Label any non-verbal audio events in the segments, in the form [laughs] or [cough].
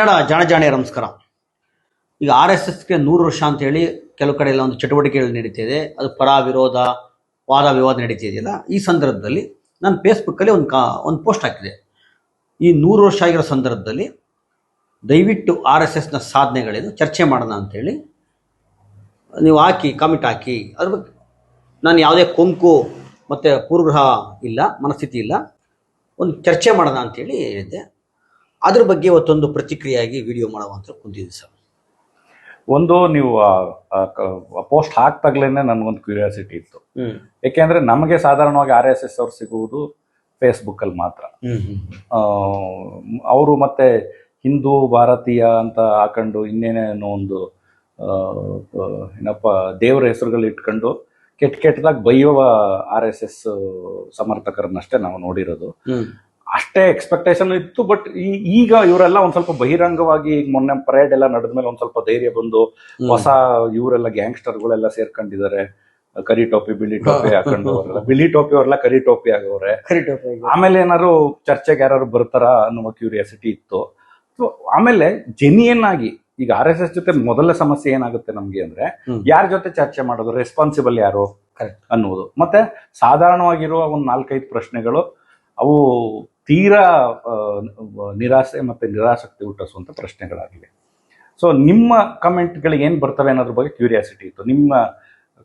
ಕನ್ನಡ ಜಾಣ ಜಾಣೆ ನಮಸ್ಕಾರ. ಈಗ ಆರ್ ಎಸ್ ಎಸ್ಗೆ ನೂರು ವರ್ಷ ಅಂತ ಹೇಳಿ ಕೆಲವು ಕಡೆ ಎಲ್ಲ ಒಂದು ಚಟುವಟಿಕೆಗಳು ನಡೀತಿದೆ. ಅದು ಪರ ವಿರೋಧ ವಾದ ವಿವಾದ ನಡೀತಿದೆಯಲ್ಲ, ಈ ಸಂದರ್ಭದಲ್ಲಿ ನಾನು ಫೇಸ್ಬುಕ್ಕಲ್ಲಿ ಒಂದು ಕಾ, ಒಂದು ಪೋಸ್ಟ್ ಹಾಕಿದೆ. ಈ ನೂರು ವರ್ಷ ಆಗಿರೋ ಸಂದರ್ಭದಲ್ಲಿ ದಯವಿಟ್ಟು ಆರ್ ಎಸ್ ಎಸ್ನ ಸಾಧನೆಗಳೇನು ಚರ್ಚೆ ಮಾಡೋಣ ಅಂಥೇಳಿ ನೀವು ಹಾಕಿ, ಕಾಮೆಂಟ್ ಹಾಕಿ, ಅದ್ರ ಬಗ್ಗೆ ನಾನು ಯಾವುದೇ ಕೊಂಕು ಮತ್ತು ಪೂರ್ವಗ್ರಹ ಇಲ್ಲ, ಮನಸ್ಥಿತಿ ಇಲ್ಲ, ಒಂದು ಚರ್ಚೆ ಮಾಡೋಣ ಅಂತೇಳಿ ಹೇಳಿದ್ದೆ. ಅದ್ರ ಬಗ್ಗೆ ಇವತ್ತೊಂದು ಪ್ರತಿಕ್ರಿಯೆಯಾಗಿ ವಿಡಿಯೋ ಮಾಡುವಂತ ಕುಂತಿದ್ದೆ ಸರ್. ಒಂದು ನೀವು ಪೋಸ್ಟ್ ಹಾಕ್ತಾಗ್ಲೇನೆ ನನಗೊಂದು ಕ್ಯೂರಿಯಾಸಿಟಿ ಇತ್ತು. ಯಾಕೆಂದ್ರೆ ನಮಗೆ ಸಾಧಾರಣವಾಗಿ ಆರ್ ಎಸ್ ಎಸ್ ಅವ್ರು ಸಿಗುವುದು ಫೇಸ್ಬುಕ್ ಅಲ್ಲಿ ಮಾತ್ರ ಅವರು ಮತ್ತೆ ಹಿಂದೂ ಭಾರತೀಯ ಅಂತ ಹಾಕೊಂಡು ಇನ್ನೇನೇನೋ ಒಂದು ಏನಪ್ಪ ದೇವರ ಹೆಸರುಗಳು ಇಟ್ಕೊಂಡು ಕೆಟ್ಟ ಕೆಟ್ಟದಾಗ ಬೈಯುವ ಆರ್ ಎಸ್ ಎಸ್ ಸಮರ್ಥಕರನ್ನಷ್ಟೇ ನಾವು ನೋಡಿರೋದು. ಅಷ್ಟೇ ಎಕ್ಸ್ಪೆಕ್ಟೇಷನ್ ಇತ್ತು ಬಟ್ ಈಗ ಇವರೆಲ್ಲ ಒಂದ್ ಸ್ವಲ್ಪ ಬಹಿರಂಗವಾಗಿ ಈಗ ಮೊನ್ನೆ ಪರೇಡ್ ಎಲ್ಲ ನಡೆದ್ಮೇಲೆ ಒಂದ್ ಸ್ವಲ್ಪ ಧೈರ್ಯ ಬಂದು. ಹೊಸ ಇವರೆಲ್ಲ ಗ್ಯಾಂಗ್ಸ್ಟರ್ಗಳೆಲ್ಲ ಸೇರ್ಕೊಂಡಿದ್ದಾರೆ. ಕರಿ ಟೋಪಿ ಬಿಳಿ [laughs] ಟೋಪಿ ಹಾಕೊಂಡು ಅವರೆಲ್ಲ. ಬಿಳಿ ಟೋಪಿ ಅವರೆಲ್ಲ ಕರಿ ಟೋಪಿ ಆಗವ್ರೆ. ಆಮೇಲೆ ಏನಾದ್ರು ಚರ್ಚೆಗೆ ಯಾರು ಬರ್ತಾರ ಅನ್ನುವ ಕ್ಯೂರಿಯಾಸಿಟಿ ಇತ್ತು. ಆಮೇಲೆ ಜೆನ್ಯನ್ ಆಗಿ ಈಗ ಆರ್ ಎಸ್ ಎಸ್ ಜೊತೆ ಮೊದಲ ಸಮಸ್ಯೆ ಏನಾಗುತ್ತೆ ನಮ್ಗೆ ಅಂದ್ರೆ. ಯಾರ ಜೊತೆ ಚರ್ಚೆ ಮಾಡೋದು? ರೆಸ್ಪಾನ್ಸಿಬಲ್ ಯಾರು? ಕರೆಕ್ಟ್ ಅನ್ನುವುದು. ಮತ್ತೆ ಸಾಧಾರಣವಾಗಿರುವ ಒಂದ್ ನಾಲ್ಕೈದು ಪ್ರಶ್ನೆಗಳು ಅವು ತೀರಾ ನಿರಾಸೆ ಮತ್ತು ನಿರಾಸಕ್ತಿ ಹುಟ್ಟಿಸುವಂಥ ಪ್ರಶ್ನೆಗಳಾಗಿವೆ. ಸೊ ನಿಮ್ಮ ಕಮೆಂಟ್ಗಳಿಗೆ ಏನು ಬರ್ತವೆ ಅನ್ನೋದ್ರ ಬಗ್ಗೆ ಕ್ಯೂರಿಯಾಸಿಟಿ ಇತ್ತು. ನಿಮ್ಮ